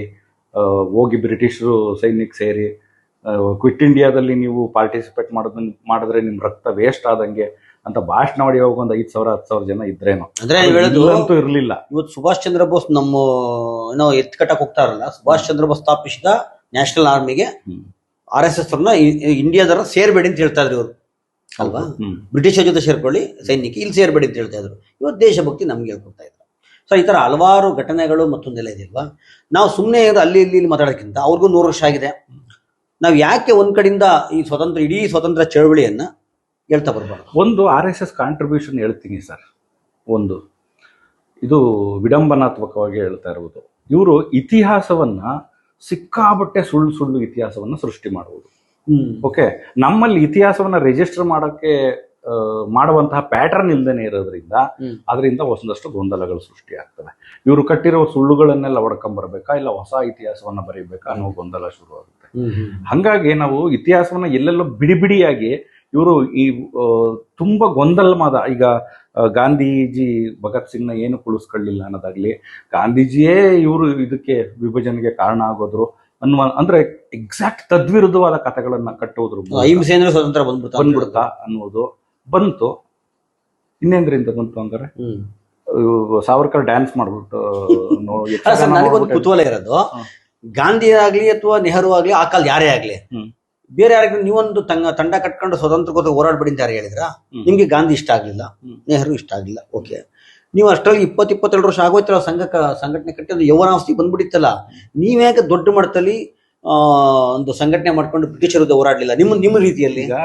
ಹೋಗಿ ಬ್ರಿಟಿಷರು ಸೈನ್ಯಕ್ಕೆ ಸೇರಿ ಕ್ವಿಟ್ ಇಂಡಿಯಾದಲ್ಲಿ ನೀವು ಪಾರ್ಟಿಸಿಪೇಟ್ ಮಾಡೋದ್ ಮಾಡಿದ್ರೆ ನಿಮ್ಮ ರಕ್ತ ವೇಸ್ಟ್ ಆದಂಗೆ ಅಂತ ಭಾಷಣ ಮಾಡಿ ಹೋಗಿ ಒಂದು ಐದು ಸಾವಿರ ಹತ್ತು ಸಾವಿರ ಜನ ಇದ್ರೇನು? ಅಂದ್ರೆ ನೀವ್ ಹೇಳೋದು ಇಲ್ಲಂತೂ ಇರ್ಲಿಲ್ಲ. ಇವತ್ತು ಸುಭಾಷ್ ಚಂದ್ರ ಬೋಸ್ ನಮ್ಮ ಏನೋ ಎತ್ತು ಕಟ್ಟಕ್ ಹೋಗ್ತಾರಲ್ಲ ಸುಭಾಷ್ ಚಂದ್ರ ಬೋಸ್ ಸ್ಥಾಪಿಸಿದ ನ್ಯಾಷನಲ್ ಆರ್ಮಿಗೆ. ಆರ್ ಎಸ್ ಎಸ್ ಅವ್ರನ್ನ ಇಂಡಿಯಾದರ ಸೇರ್ಬೇಡಿ ಅಂತ ಹೇಳ್ತಾ ಇದ್ರು ಇವರು. ಅಲ್ವಾ? ಬ್ರಿಟಿಷರ ಜೊತೆ ಸೇರ್ಕೊಳ್ಳಿ ಸೈನಿಕ ಇಲ್ಲಿ ಸೇರ್ಬೇಡಿ ಅಂತ ಹೇಳ್ತಾ ಇದ್ರು. ಇವತ್ತು ದೇಶಭಕ್ತಿ ನಮ್ಗೆ ಹೇಳ್ಕೊಡ್ತಾ ಇದ್ರು. ಸೊ ಈ ತರ ಹಲವಾರು ಘಟನೆಗಳು ಮತ್ತೊಂದೆಲ್ಲ ಇದೆಯಲ್ವಾ ನಾವು ಸುಮ್ಮನೆ ಅಲ್ಲಿ ಇಲ್ಲಿ ಇಲ್ಲಿ ಮಾತಾಡೋಕ್ಕಿಂತ ಅವ್ರಿಗೂ ನೂರು ವರ್ಷ ಆಗಿದೆ. ನಾವು ಯಾಕೆ ಒಂದ್ ಕಡೆಯಿಂದ ಈ ಸ್ವತಂತ್ರ ಇಡೀ ಸ್ವತಂತ್ರ ಚಳವಳಿಯನ್ನ ಹೇಳ್ತಾ ಬರ್ಬಾರ್ದು. ಒಂದು ಆರ್ ಎಸ್ ಎಸ್ ಕಾಂಟ್ರಿಬ್ಯೂಷನ್ ಹೇಳ್ತೀನಿ ಸರ್. ಒಂದು. ಇದು ವಿಡಂಬನಾತ್ಮಕವಾಗಿ ಹೇಳ್ತಾ ಇರುವುದು. ಇವರು ಇತಿಹಾಸವನ್ನ ಸಿಕ್ಕಾಬಟ್ಟೆ ಸುಳ್ಳು ಸುಳ್ಳು ಇತಿಹಾಸವನ್ನ ಸೃಷ್ಟಿ ಮಾಡುವುದು ಓಕೆ? ನಮ್ಮಲ್ಲಿ ಇತಿಹಾಸವನ್ನ ರಿಜಿಸ್ಟರ್ ಮಾಡೋಕ್ಕೆ ಮಾಡುವಂತಹ ಪ್ಯಾಟರ್ನ್ ಇಲ್ದೇನೆ ಇರೋದ್ರಿಂದ ಅದರಿಂದ ಒಂದಷ್ಟು ಗೊಂದಲಗಳು ಸೃಷ್ಟಿ ಆಗ್ತವೆ. ಇವರು ಕಟ್ಟಿರೋ ಸುಳ್ಳುಗಳನ್ನೆಲ್ಲ ಹೊಡ್ಕೊಂಬರ್ಬೇಕಾ ಇಲ್ಲ ಹೊಸ ಇತಿಹಾಸವನ್ನ ಬರೀಬೇಕಾ ಅನ್ನೋ ಗೊಂದಲ ಶುರು ಆಗುತ್ತೆ ಹ್ಮ್ ಹ್ಮ್. ಹಂಗಾಗಿ ನಾವು ಇತಿಹಾಸವನ್ನ ಎಲ್ಲೆಲ್ಲೋ ಬಿಡಿ ಬಿಡಿಯಾಗಿ ಇವರು ಈ ತುಂಬ ಗೊಂದಲಮಾದ ಈಗ ಗಾಂಧೀಜಿ ಭಗತ್ ಸಿಂಗ್ನ ಏನು ಕುಳಿಸ್ಕೊಳ್ಳಿಲ್ಲ ಅನ್ನೋದಾಗ್ಲಿ ಗಾಂಧೀಜಿಯೇ ಇವರು ಇದಕ್ಕೆ ವಿಭಜನೆಗೆ ಕಾರಣ ಆಗೋದ್ರು ಅನ್ನುವ ಅಂದ್ರೆ ಎಕ್ಸಾಕ್ಟ್ ತದ್ವಿರುದ್ಧವಾದ ಕಥೆಗಳನ್ನ ಕಟ್ಟುವುದ್ರ ಅಹಿಂಸೆ ಸ್ವತಂತ್ರ ಬಂದ್ಬಿಡ್ತಾ ಬಂದ್ಬಿಡ್ತಾ ಅನ್ನೋದು ಬಂತು ಇನ್ನೇಂದ್ರಿಂದ ಬಂತು ಅಂದ್ರೆ ಸಾವರ್ಕರ್ ಡ್ಯಾನ್ಸ್ ಮಾಡ್ಬಿಟ್ಟು ಕುತೂಹಲ ಇರೋದು. ಗಾಂಧಿ ಆಗ್ಲಿ ಅಥವಾ ನೆಹರು ಆಗ್ಲಿ ಆ ಕಾಲ ಯಾರೇ ಆಗ್ಲಿ. ಬೇರೆ ಯಾರಿಗೂ ನೀವೊಂದು ತಂಗ ತಂಡ ಕಟ್ಕೊಂಡು ಸ್ವತಂತ್ರಕ್ಕೋಸ್ಕರ ಹೋರಾಡ್ಬೇಡಿ ಅಂತ ಯಾರು ಹೇಳಿದ್ರ? ನಿಮ್ಗೆ ಗಾಂಧಿ ಇಷ್ಟ ಆಗ್ಲಿಲ್ಲ ನೆಹರು ಇಷ್ಟ ಆಗ್ಲಿಲ್ಲ ಓಕೆ. ನೀವು ಅಷ್ಟರಲ್ಲಿ ಇಪ್ಪತ್ತು ಇಪ್ಪತ್ತೆರಡು ವರ್ಷ ಆಗೋಯ್ತಲ್ಲ ಸಂಘ ಸಂಘಟನೆ ಕಟ್ಟಿ ಅದು ಯೌವನಾವಸ್ಥೆ ಬಂದ್ಬಿಟ್ಟಿತ್ತಲ್ಲ ನೀವ್ಯಾಕೆ ದೊಡ್ಡ ಮಟ್ಟದಲ್ಲಿ ಒಂದು ಸಂಘಟನೆ ಮಾಡ್ಕೊಂಡು ಬ್ರಿಟಿಷ್ ವಿರುದ್ಧ ಹೋರಾಡ್ಲಿಲ್ಲ? ನಿಮ್ಮ ನಿಮ್ಮ ರೀತಿಯಲ್ಲಿ? ಈಗ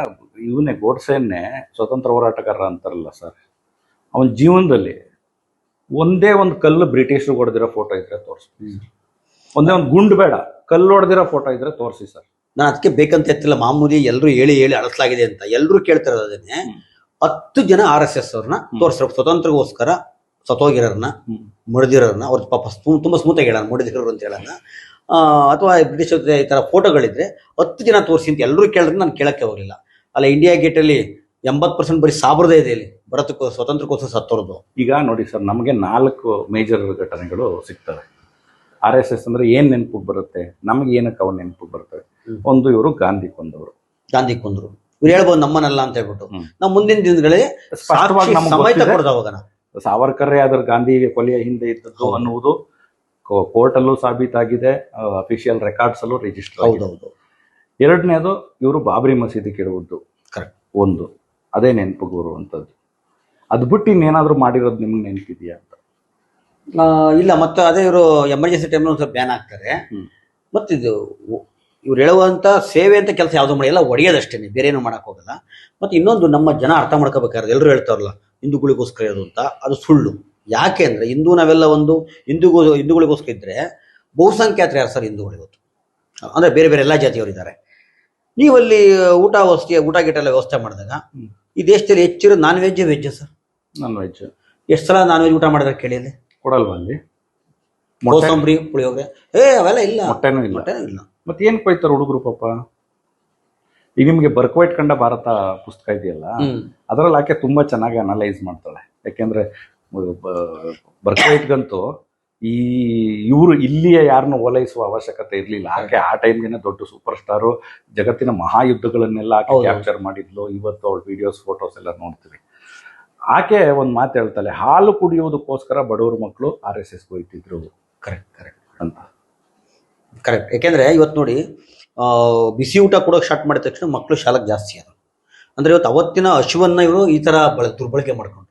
ಇವನೇ ಗೋಡ್ಸೆನ್ನೇ ಸ್ವತಂತ್ರ ಹೋರಾಟಗಾರ ಅಂತಾರಲ್ಲ ಸರ್. ಅವನ ಜೀವನದಲ್ಲಿ ಒಂದೇ ಒಂದು ಕಲ್ಲು ಬ್ರಿಟಿಷರು ಹೊಡೆದಿರೋ ಫೋಟೋ ಇದ್ರೆ ತೋರಿಸಿ. ಒಂದೇ ಒಂದು ಗುಂಡು ಬೇಡ ಕಲ್ಲು ಹೊಡೆದಿರೋ ಫೋಟೋ ಇದ್ರೆ ತೋರಿಸಿ ಸರ್. ನಾನು ಅದಕ್ಕೆ ಬೇಕಂತ ಎತ್ತಿಲ್ಲ ಮಾಮೂಲಿ ಎಲ್ಲರೂ ಹೇಳಿ ಹೇಳಿ ಅಳಿಸಲಾಗಿದೆ ಅಂತ ಎಲ್ಲರೂ ಕೇಳ್ತಾರೆ ಅದನ್ನೇ. ಹತ್ತು ಜನ ಆರ್ ಎಸ್ ಎಸ್ ಅವ್ರನ್ನ ತೋರಿಸ್ರ ಸ್ವತಂತ್ರಗೋಸ್ಕರ ಸತ್ತೋಗಿರೋರ್ನ ಮುಡಿದಿರೋರ್ನ ಅವ್ರ ಪಾಪ ತುಂಬಾ ಸ್ಮೂತ್ ಆಗಿ ಹೇಳೋಣ ಮುಡಿದಿರೋರು ಅಂತ ಹೇಳೋಣ. ಅಥವಾ ಬ್ರಿಟಿಷ್ ಈ ತರ ಫೋಟೋಗಳಿದ್ರೆ ಹತ್ತು ಜನ ತೋರಿಸಿ ಅಂತ ಎಲ್ಲರೂ ಕೇಳಿದ್ರೆ ನಾನು ಕೇಳಕ್ಕೆ ಹೋಗಲಿಲ್ಲ. ಅಲ್ಲ ಇಂಡಿಯಾ ಗೇಟಲ್ಲಿ ಎಂಬತ್ತು ಪರ್ಸೆಂಟ್ ಬರೀ ಸಾವಿರದ ಇದೆ ಇಲ್ಲಿ ಬರತಕ್ಕೋ ಸ್ವತಂತ್ರಕ್ಕೋಸ್ಕರ ಸತ್ತೋರ್ದು ಈಗ ನೋಡಿ ಸರ್ ನಮಗೆ ನಾಲ್ಕು ಮೇಜರ್ ಘಟನೆಗಳು ಸಿಗ್ತವೆ. ಆರ್ ಎಸ್ ಎಸ್ ಅಂದ್ರೆ ಏನು ನೆನಪು ಬರುತ್ತೆ? ನಮಗೆ ಏನಕ್ಕೆ ಅವು ನೆನಪು ಬರ್ತವೆ. ಒಂದು ಇವರು ಗಾಂಧಿ ಕೊಂದವರು. ಗಾಂಧಿ ಕೊಂದ್ರು. ಇವ್ರು ಹೇಳ್ಬೋದು ನಮ್ಮನಲ್ಲ ಅಂತ ಹೇಳ್ಬಿಟ್ಟು. ನಾವು ಮುಂದಿನ ದಿನಗಳಲ್ಲಿ ಸ್ಪಷ್ಟವಾಗಿ ಸಮೇತ ಸಾವರ್ಕರೇ ಅದರ ಗಾಂಧಿಗೆ ಕೊಲೆಯ ಹಿಂದೆ ಇದ್ದದ್ದು ಅನ್ನುವುದು ಅನ್ನುವುದು ಕೋರ್ಟಲ್ಲೂ ಸಾಬೀತಾಗಿದೆ ಅಫಿಷಿಯಲ್ ರೆಕಾರ್ಡ್ಸ್ ಅಲ್ಲೂ ರಿಜಿಸ್ಟರ್ ಆಗಿದೆ. ಹೌದೌದು. ಎರಡನೇದು ಇವರು ಬಾಬ್ರಿ ಮಸೀದಿ ಕೆಡವದ್ದು ಕರೆಕ್ಟ್ ಒಂದು. ಅದೇ ನೆನಪು ಬರುವಂಥದ್ದು. ಅದು ಬಿಟ್ಟು ಇನ್ನೇನಾದ್ರು ಮಾಡಿರೋದು ನಿಮ್ಗೆ ನೆನಪಿದೆಯಾ ಅಂತ? ಇಲ್ಲ ಮತ್ತೆ ಅದೇ ಇವರು ಎಮರ್ಜೆನ್ಸಿ ಟೈಮ್ ಒಂದು ಸ್ವಲ್ಪ ಬ್ಯಾನ್ ಆಗ್ತಾರೆ. ಹ್ಮ್. ಇವ್ರು ಹೇಳುವಂತ ಸೇವೆ ಅಂತ ಕೆಲಸ ಯಾವ್ದು ಮಾಡಿ ಎಲ್ಲ ಒಡೆಯೋದಷ್ಟೇನೆ ಬೇರೆ ಏನು ಮಾಡಕ್ ಹೋಗಲ್ಲ. ಮತ್ತೆ ಇನ್ನೊಂದು ನಮ್ಮ ಜನ ಅರ್ಥ ಮಾಡ್ಕೋಬೇಕಾದ್ರೆ ಎಲ್ಲರೂ ಹೇಳ್ತಾರಲ್ಲ ಹಿಂದೂಗಳಿಗೋಸ್ಕರ ಇರೋದು ಅಂತ ಅದು ಸುಳ್ಳು. ಯಾಕೆ ಅಂದ್ರೆ ಹಿಂದೂ ನಾವೆಲ್ಲ ಒಂದು ಹಿಂದೂಗೋ ಹಿಂದೂಗಳಿಗೋಸ್ಕರ ಇದ್ರೆ ಬಹುಸಂಖ್ಯಾತರು ಯಾರು ಸರ್ ಹಿಂದೂಗಳು ಇವತ್ತು? ಅಂದ್ರೆ ಬೇರೆ ಬೇರೆ ಎಲ್ಲ ಜಾತಿಯವರು ಇದ್ದಾರೆ ನೀವಲ್ಲಿ ಊಟ ವಸ್ತಿ ಊಟ ಗೀಟ ಎಲ್ಲ ವ್ಯವಸ್ಥೆ ಮಾಡಿದಾಗ ಈ ದೇಶದಲ್ಲಿ ಹೆಚ್ಚಿರೋ non veg veg sir? Non veg ಎಷ್ಟು ಸಲ ನಾನ್ ವೆಜ್ ಊಟ ಮಾಡಿದ್ರೆ ಕೇಳಿ ಅಲ್ಲಿ? ಕೊಡಲ್ವಾ ಅಲ್ಲಿ? ಮೊಟ್ಟೆ ಕೋಸಂಬರಿ ಪುಳಿಯೋಗರೆ. ಏ ಅವೆಲ್ಲ ಇಲ್ಲ. ಮೊಟ್ಟೆನೂ ಇಲ್ಲ. ಮೊಟ್ಟೆನೂ ಇಲ್ಲ. ಮತ್ತೆ ಏನ್ ಕೊಯ್ತಾರೆ ಹುಡುಗರು ಪಾಪ? ಈಗ ನಿಮ್ಗೆ ವೈಟ್ ಕಂಡ ಭಾರತ ಪುಸ್ತಕ ಇದೆಯಲ್ಲ ಹ್ಮ್. ಅದರಲ್ಲಿ ಆಕೆ ತುಂಬಾ ಚೆನ್ನಾಗಿ ಅನಲೈಸ್ ಮಾಡ್ತಾಳೆ. ಯಾಕೆಂದ್ರೆ ಬರ್ಕವೈಟ್ಗಂತೂ ಈ ಇವರು ಇಲ್ಲಿಯ ಯಾರನ್ನು ಓಲೈಸುವ ಅವಶ್ಯಕತೆ ಇರಲಿಲ್ಲ. ಆಕೆ ಆ ಟೈಮ್ಗೆ ದೊಡ್ಡ ಸೂಪರ್ ಸ್ಟಾರು ಜಗತ್ತಿನ ಮಹಾಯುದ್ಧಗಳನ್ನೆಲ್ಲ ಆಕೆ ಹೌದು. ಕ್ಯಾಪ್ಚರ್ ಮಾಡಿದ್ಲು. ಇವತ್ತು ಅವಳ ವಿಡಿಯೋಸ್ ಫೋಟೋಸ್ ಎಲ್ಲ ನೋಡ್ತೀವಿ. ಆಕೆ ಒಂದು ಮಾತು ಹೇಳ್ತಾಳೆ ಹಾಲು ಕುಡಿಯೋದಕ್ಕೋಸ್ಕರ ಬಡವ್ರ ಮಕ್ಕಳು ಆರ್ ಎಸ್ ಎಸ್ ಹೋಯ್ತಿದ್ರು ಕರೆಕ್ಟ್ ಕರೆಕ್ಟ್ ಅಂತ. ಕರೆಕ್ಟ್ ಯಾಕೆಂದ್ರೆ ಇವತ್ತು ನೋಡಿ ಬಿಸಿ ಊಟ ಕೊಡೋಕೆ ಸ್ಟಾರ್ಟ್ ಮಾಡಿದ ತಕ್ಷಣ ಮಕ್ಕಳು ಶಾಲೆಗೆ ಜಾಸ್ತಿ ಅದು. ಅಂದರೆ ಇವತ್ತು ಅವತ್ತಿನ ಹಶುವನ್ನ ಇವರು ಈ ಥರ ಬಳ ದುರ್ಬಳಕೆ ಮಾಡ್ಕೊಂಡು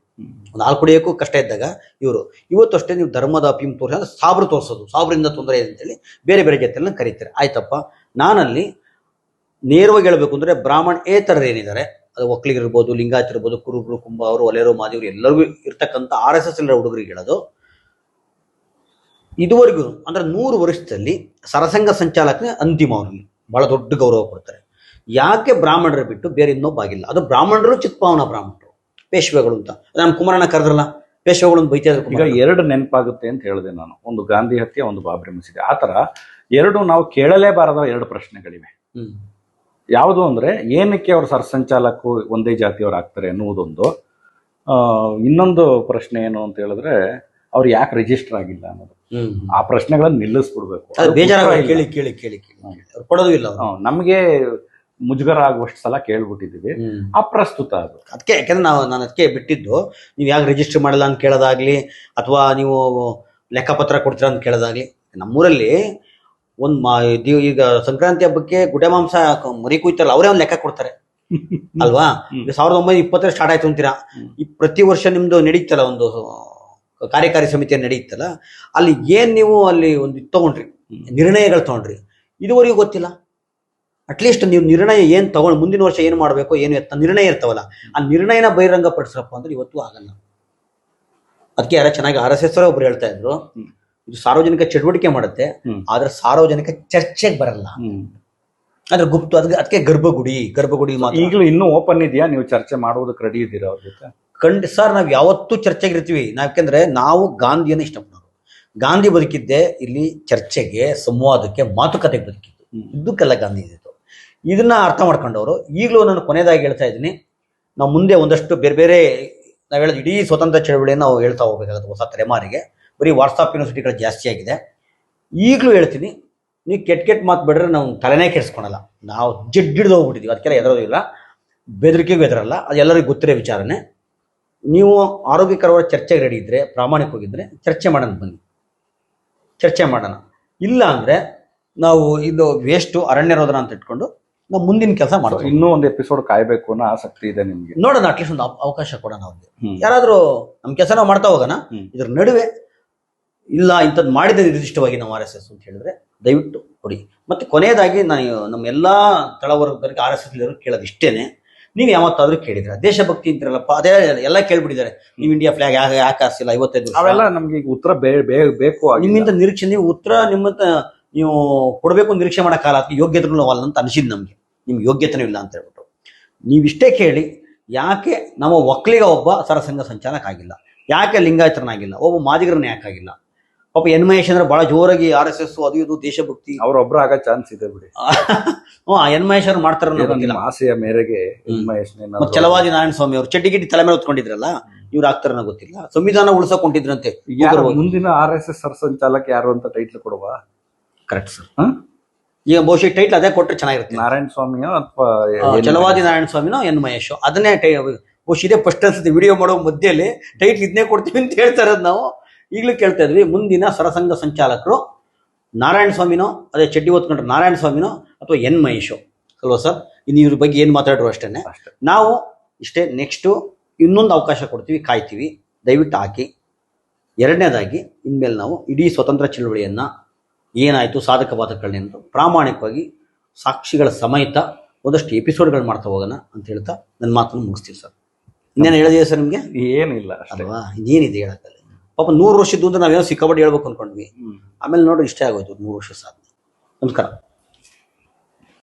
ಒಂದು ಹಾಲು ಕುಡಿಯೋಕ್ಕೂ ಕಷ್ಟ ಇದ್ದಾಗ ಇವರು ಇವತ್ತು ಅಷ್ಟೇ ನೀವು ಧರ್ಮದ ಅಪಿಮ್ ತೋರಿಸಿ ಅಂದ್ರೆ ಸಾಬ್ರು ತೋರಿಸೋದು ಸಾಬ್ರಿಂದ ತೊಂದರೆ ಇದೆ ಅಂತೇಳಿ ಬೇರೆ ಬೇರೆ ಜೊತೆಲ್ಲ ಕರೀತಾರೆ. ಆಯ್ತಪ್ಪ ನಾನಲ್ಲಿ ನೇರವಾಗಿ ಹೇಳಬೇಕು ಅಂದ್ರೆ ಬ್ರಾಹ್ಮಣ ಏನಿದ್ದಾರೆ ಅದು ಒಕ್ಕಲಿಗಿರ್ಬೋದು ಲಿಂಗಾಯತ್ ಇರ್ಬೋದು ಕುರುಬರು ಕುಂಬ ಅವರು ಒಲೆಯರು ಮಾದಿವರು ಎಲ್ಲರಿಗೂ ಇರ್ತಕ್ಕಂಥ ಆರ್ ಎಸ್ ಎಸ್ ಎಲ್ಲ ಹುಡುಗರಿಗೆ ಹೇಳೋದು ಇದುವರೆಗೂ ಅಂದ್ರೆ ನೂರು ವರ್ಷದಲ್ಲಿ ಸರಸಂಘ ಸಂಚಾಲಕನೇ ಅಂತಿಮ ಅವನಿಗೆ. ಬಹಳ ದೊಡ್ಡ ಗೌರವ ಕೊಡ್ತಾರೆ. ಯಾಕೆ ಬ್ರಾಹ್ಮಣರ ಬಿಟ್ಟು ಬೇರೆ ಇನ್ನೊಬ್ಬ ಆಗಿಲ್ಲ ಅದು ಬ್ರಾಹ್ಮಣರು ಚಿತ್ಪಾವನ ಬ್ರಾಹ್ಮಣರು. ಪೇಶ್ವೆಗಳು ಅಂತ. ನಮ್ಮ ಕುಮಾರಣ್ಣ ಕರೆದ್ರಲ್ಲ ಪೇಶ್ವೆಗಳು ಅಂತ ಬೈತಾ ಈಗ ಎರಡು ನೆನಪಾಗುತ್ತೆ ಅಂತ ಹೇಳಿದೆ ನಾನು. ಒಂದು ಗಾಂಧಿ ಹತ್ಯೆ ಒಂದು ಬಾಬ್ರಿ ಮಸೀದಿ. ಆ ಥರ ಎರಡು ನಾವು ಕೇಳಲೇಬಾರದ ಎರಡು ಪ್ರಶ್ನೆಗಳಿವೆ. ಯಾವುದು ಅಂದ್ರೆ ಏನಕ್ಕೆ ಅವರು ಸರ್ಸಂಚಾಲಕು ಒಂದೇ ಜಾತಿಯವ್ರು ಆಗ್ತಾರೆ ಅನ್ನುವುದೊಂದು. ಇನ್ನೊಂದು ಪ್ರಶ್ನೆ ಏನು ಅಂತ ಹೇಳಿದ್ರೆ ಅವ್ರು ಯಾಕೆ ರಿಜಿಸ್ಟರ್ ಆಗಿಲ್ಲ ಅನ್ನೋದು. ಆ ಪ್ರಶ್ನೆಗಳನ್ನ ನಿಲ್ಲಿಸ್ಬಿಡ್ಬೇಕು. ಬೇಜಾರಾಗಿ. ಕೇಳಿ ಕೇಳಿ ಕೇಳಿ ಕೇಳಿ ಅವ್ರು ಕೊಡೋದು ಇಲ್ಲ. ನಮ್ಗೆ ಮುಜುಗರ ಆಗುವಷ್ಟು ಸಲ ಕೇಳ್ಬಿಟ್ಟಿದ್ದೀವಿ. ಅಪ್ರಸ್ತುತ ಅದು. ಅದಕ್ಕೆ ಯಾಕಂದ್ರೆ ನಾವು ನಾನು ಅದಕ್ಕೆ ಬಿಟ್ಟಿದ್ದು ನೀವು ಯಾಕೆ ರಿಜಿಸ್ಟರ್ ಮಾಡಲ್ಲ ಅಂತ ಕೇಳೋದಾಗ್ಲಿ ಅಥವಾ ನೀವು ಲೆಕ್ಕಪತ್ರ ಕೊಡ್ತೀರಾ ಅಂತ ಕೇಳೋದಾಗ್ಲಿ ನಮ್ಮೂರಲ್ಲಿ ಒಂದು ಮಾ ಇದು ಈಗ ಸಂಕ್ರಾಂತಿ ಹಬ್ಬಕ್ಕೆ ಗುಡೆ ಮಾಂಸ ಮರಿ ಕುಯ್ತಾರಲ್ಲ ಅವರೇ ಒಂದು ಲೆಕ್ಕ ಕೊಡ್ತಾರೆ. [laughs] ಅಲ್ವಾ? ಸಾವಿರದ ಒಂಬೈನೂರ ಇಪ್ಪತ್ತರ ಸ್ಟಾರ್ಟ್ ಆಯ್ತು ಅಂತೀರಾ? ಈ ಪ್ರತಿ ವರ್ಷ ನಿಮ್ದು ನಡೀತಲ್ಲ ಒಂದು ಕಾರ್ಯಕಾರಿ ಸಮಿತಿ ನಡೆಯುತ್ತಲ್ಲ ಅಲ್ಲಿ ಏನ್ ನೀವು ಅಲ್ಲಿ ಒಂದು ತಗೊಂಡ್ರಿ. ನಿರ್ಣಯಗಳು ತಗೊಂಡ್ರಿ. ಇದುವರೆಗೂ ಗೊತ್ತಿಲ್ಲ. ಅಟ್ಲೀಸ್ಟ್ ನೀವು ನಿರ್ಣಯ ಏನ್ ತಗೊಂಡು ಮುಂದಿನ ವರ್ಷ ಏನು ಮಾಡಬೇಕು ಏನು ಎತ್ತ ನಿರ್ಣಯ ಇರ್ತಾವಲ್ಲ ಆ ನಿರ್ಣಯನ ಬಹಿರಂಗ ಪಡಿಸ್ರಪ್ಪ ಅಂದ್ರೆ ಇವತ್ತು ಆಗಲ್ಲ. ಅದಕ್ಕೆ ಯಾರ ಚೆನ್ನಾಗಿ ಆರ್ ಎಸ್ ಎಸ್ ಒಬ್ರು ಹೇಳ್ತಾ ಇದ್ರು ಇದು ಸಾರ್ವಜನಿಕ ಚಟುವಟಿಕೆ ಮಾಡುತ್ತೆ. ಆದ್ರೆ ಸಾರ್ವಜನಿಕ ಚರ್ಚೆಗೆ ಬರಲ್ಲ. ಹ್ಮ್. ಅಂದ್ರೆ ಗುಪ್ತ ಅದಕ್ಕೆ ಅದಕ್ಕೆ ಗರ್ಭಗುಡಿ ಗರ್ಭಗುಡಿ ಈಗಲೂ ಇನ್ನೂ ಓಪನ್ ಇದೆಯಾ? ನೀವು ಚರ್ಚೆ ಮಾಡುವುದಕ್ಕೆ ರೆಡಿ ಇದ್ದೀರಾ ಅವ್ರ ಜೊತೆ? ಖಂಡ ಸರ್ ನಾವು ಯಾವತ್ತೂ ಚರ್ಚೆಗೆ ಇರ್ತೀವಿ ನಾವ್ ಯಾಕೆಂದ್ರೆ ನಾವು ಗಾಂಧಿಯನ್ನು ಇಷ್ಟಪಡೋರು. ಗಾಂಧಿ ಬದುಕಿದ್ದೆ ಇಲ್ಲಿ ಚರ್ಚೆಗೆ ಸಂವಾದಕ್ಕೆ ಮಾತುಕತೆಗೆ ಬದುಕಿದ್ದು. ಇದಕ್ಕೆಲ್ಲ ಗಾಂಧಿ ಇದ್ದಿತ್ತು ಇದನ್ನ ಅರ್ಥ ಮಾಡ್ಕೊಂಡವರು. ಈಗಲೂ ನಾನು ಕೊನೆಯದಾಗಿ ಹೇಳ್ತಾ ಇದ್ದೀನಿ. ನಾವು ಮುಂದೆ ಒಂದಷ್ಟು ಬೇರೆ ಬೇರೆ ನಾವು ಹೇಳೋದು ಇಡೀ ಸ್ವತಂತ್ರ ಚಳವಳಿಯನ್ನು ನಾವು ಹೇಳ್ತಾ ಹೋಗಬೇಕಾಗುತ್ತೆ ಹೊಸ ತಲೆಮಾರಿಗೆ. ಬರೀ ವಾಟ್ಸಾಪ್ ಯೂನಿವರ್ಸಿಟಿಗಳು ಜಾಸ್ತಿ ಆಗಿದೆ. ಈಗಲೂ ಹೇಳ್ತೀನಿ ನೀವು ಕೆಟ್ಟ ಕೆಟ್ಟ ಮಾತು ಬಿಡ್ರೆ ನಾವು ತಲೆನೇ ಕೆಡಿಸ್ಕೊಳಲ್ಲ. ನಾವು ಜಿಡ್ಡಿಡ್ದು ಹೋಗ್ಬಿಟ್ಟಿದ್ದೀವಿ ಅದಕ್ಕೆಲ್ಲ ಎದುರೋದಿಲ್ಲ ಇಲ್ಲ ಬೆದರಿಕೆಗೂ ಎದರಲ್ಲ ಅದು ಎಲ್ಲರಿಗೂ ಗೊತ್ತಿರೋ ವಿಚಾರನೇ. ನೀವು ಆರೋಗ್ಯಕರವಾದ ಚರ್ಚೆಗೆ ರೆಡಿ ಇದ್ದರೆ ಪ್ರಾಮಾಣಿಕವಾಗಿದ್ದರೆ ಚರ್ಚೆ ಮಾಡೋಣ ಬನ್ನಿ. ಚರ್ಚೆ ಮಾಡೋಣ. ಇಲ್ಲ ಅಂದರೆ ನಾವು ಇದು ವೇಸ್ಟು ಅರಣ್ಯ ರೋಧನ ಅಂತ ಇಟ್ಕೊಂಡು ನಾವು ಮುಂದಿನ ಕೆಲಸ ಮಾಡೋದು ಇನ್ನೂ ಒಂದು ಎಪಿಸೋಡ್ ಕಾಯ್ಬೇಕು ಅನ್ನೋ ಆಸಕ್ತಿ ಇದೆ ನಿಮ್ಗೆ? ನೋಡೋಣ ಅಟ್ಲೀಸ್ಟ್ ಒಂದು ಅವಕಾಶ ಕೊಡೋಣ ಅವ್ರಿಗೆ. ಯಾರಾದರೂ ನಮ್ಮ ಕೆಲಸ ನಾವು ಮಾಡ್ತಾ ಹೋಗೋಣ. ಇದ್ರ ನಡುವೆ ಇಲ್ಲ ಇಂಥದ್ದು ಮಾಡಿದ ನಿರ್ದಿಷ್ಟವಾಗಿ ನಾವು ಆರ್ ಎಸ್ ಎಸ್ ಅಂತ ಹೇಳಿದ್ರೆ ದಯವಿಟ್ಟು ಕೊಡಿ. ಮತ್ತೆ ಕೊನೆಯದಾಗಿ ನಾನು ನಮ್ಮ ಎಲ್ಲಾ ತಳವರ್ಗದವರಿಗೆ ಆರ್ ಎಸ್ ಎಸ್ ಕೇಳೋದು ಇಷ್ಟೇನೆ ನೀವು ಯಾವತ್ತಾದ್ರೂ ಕೇಳಿದ್ರೆ. ದೇಶಭಕ್ತಿ ಅಂತಿರಲ್ಲಪ್ಪ ಅದೇ ಎಲ್ಲ ಕೇಳ್ಬಿಟ್ಟಿದ್ದಾರೆ. ನೀವು ಇಂಡಿಯಾ ಫ್ಲಾಗ್ ಯಾಕೆ ಯಾಕೆ ಹಾರಿಸಿಲ್ಲ ಐವತ್ತೈದು? ಅವೆಲ್ಲ ನಮ್ಗೆ ಈಗ ಉತ್ತರ ಬೇ- ಬೇ- ಬೇಕು ಆಗಿಲ್ಲ. ನಿಮ್ಮಿಂದ ನಿರೀಕ್ಷೆ ನೀವು ಉತ್ತರ ನಿಮ್ಮಂತ ನೀವು ಕೊಡಬೇಕು ನಿರೀಕ್ಷೆ ಮಾಡೋ ಕಾಲ ಯೋಗ್ಯತೆಗಳು ಅಲ್ಲ ಅಂತ ಅನಿಸಿದ್ ನಮಗೆ. ನಿಮ್ಗೆ ಯೋಗ್ಯತೆನೂ ಇಲ್ಲ ಅಂತ ಹೇಳ್ಬಿಟ್ಟು ನೀವಿಷ್ಟೇ ಕೇಳಿ ಯಾಕೆ ನಮ್ಮ ಒಕ್ಕಲಿಗ ಒಬ್ಬ ಸರಸಂಘ ಸಂಚಾಲಕ ಆಗಿಲ್ಲ? ಯಾಕೆ ಲಿಂಗಾಯತರನಾಗಿಲ್ಲ? ಒಬ್ಬ ಮಾದಿಗರನ್ನ ಯಾಕಾಗಿಲ್ಲ ಪಾಪ ಎನ್ ಮಹೇಶ್ ಅಂದ್ರೆ ಬಹಳ ಜೋರಾಗಿ ಆರ್ ಎಸ್ ಎಸ್ ಅದು ಇದು ದೇಶಭಕ್ತಿ. ಅವ್ರೊಬ್ರು ಆಗೋ ಚಾನ್ಸ್ ಇದೆ ಬಿಡಿ. ಹಾ ಎನ್ ಮಹೇಶ್ ಅವ್ರು ಮಾಡ್ತಾರ ಆಸೆಯ ಮೇರೆಗೆ ಚಲವಾದಿ ನಾರಾಯಣ ಸ್ವಾಮಿ ಅವರು ಗಿಡ್ಡಿ ತಲೆ ಮೇಲೆ ಹೊತ್ಕೊಂಡಿದ್ರಲ್ಲ ಇವ್ರು ಆಗ್ತಾರನ ಗೊತ್ತಿಲ್ಲ. ಸಂವಿಧಾನ ಉಳಿಸಕೊಂಡಿದ್ರಂತೆ. ಮುಂದಿನ ಆರ್ ಎಸ್ ಎಸ್ ಸಂಚಾಲಕ ಯಾರು ಅಂತ ಟೈಟ್ಲ್ ಕೊಡುವ? Correct sir? ಈಗ ಬಹುಶಃ ಟೈಟ್ಲ್ ಅದೇ ಕೊಟ್ಟರೆ ಚೆನ್ನಾಗಿರುತ್ತೆ. ನಾರಾಯಣ ಸ್ವಾಮಿಯೋ ಅಥವಾ ಚಲವಾದಿ ನಾರಾಯಣ ಸ್ವಾಮಿನೋ ಎನ್ ಮಹೇಶ್. ಅದನ್ನೇ ಬಹುಶಃ ಇದೇ ಫಸ್ಟ್ ಅನ್ಸುತ್ತೆ. ವಿಡಿಯೋ ಮಾಡೋ ಮಧ್ಯೆಯಲ್ಲಿ ಟೈಟ್ಲ್ ಇದನ್ನೇ ಕೊಡ್ತೀವಿ ಅಂತ ಹೇಳ್ತಾ ಇರೋದು ನಾವು. ಈಗಲೂ ಕೇಳ್ತಾ ಇದ್ವಿ ಮುಂದಿನ ಸರಸಂಘ ಸಂಚಾಲಕರು ನಾರಾಯಣ ಸ್ವಾಮಿನೋ ಅದೇ ಚಡ್ಡಿ ಓದ್ಕೊಂಡ್ರೆ ನಾರಾಯಣ ಸ್ವಾಮಿನೋ ಅಥವಾ ಎನ್ ಮಹೇಶೋ? ಅಲ್ವಾ ಸರ್? ಇನ್ನು ಇವ್ರ ಬಗ್ಗೆ ಏನು ಮಾತಾಡ್ರು ಅಷ್ಟೇ. ನಾವು ಇಷ್ಟೇ ನೆಕ್ಸ್ಟು ಇನ್ನೊಂದು ಅವಕಾಶ ಕೊಡ್ತೀವಿ ಕಾಯ್ತೀವಿ. ದಯವಿಟ್ಟು ಹಾಕಿ. ಎರಡನೇದಾಗಿ ಇನ್ಮೇಲೆ ನಾವು ಇಡೀ ಸ್ವತಂತ್ರ ಚಳುವಳಿಯನ್ನು ಏನಾಯಿತು ಸಾಧಕ ಬಾಧಕಗಳನ್ನೆಂದು ಪ್ರಾಮಾಣಿಕವಾಗಿ ಸಾಕ್ಷಿಗಳ ಸಮೇತ ಒಂದಷ್ಟು ಎಪಿಸೋಡ್ಗಳು ಮಾಡ್ತಾ ಹೋಗೋಣ ಅಂತ ಹೇಳ್ತಾ ನನ್ನ ಮಾತನ್ನು ಮುಗಿಸ್ತೀವಿ ಸರ್. ಇನ್ನೇನು ಹೇಳಿದೆಯಾ ಸರ್ ನಿಮಗೆ? ಏನಿಲ್ಲ ಅಲ್ವಾ? ಇನ್ನೇನಿದೆ ಹೇಳಕ್ಕಲ್ಲಿ ಪಾಪ ನೂರು ವರ್ಷದ್ದು ಅಂತ ನಾವೇನೋ ಸಿಕ್ಕಾಪಟ್ಟೆ ಹೇಳ್ಬೇಕು ಅನ್ಕೊಂಡ್ವಿ. ಆಮೇಲೆ ನೋಡಿ ಇಷ್ಟೇ ಆಗೋಯ್ತು ನೂರು ವರ್ಷ ಸಾಧನೆ. ನಮಸ್ಕಾರ.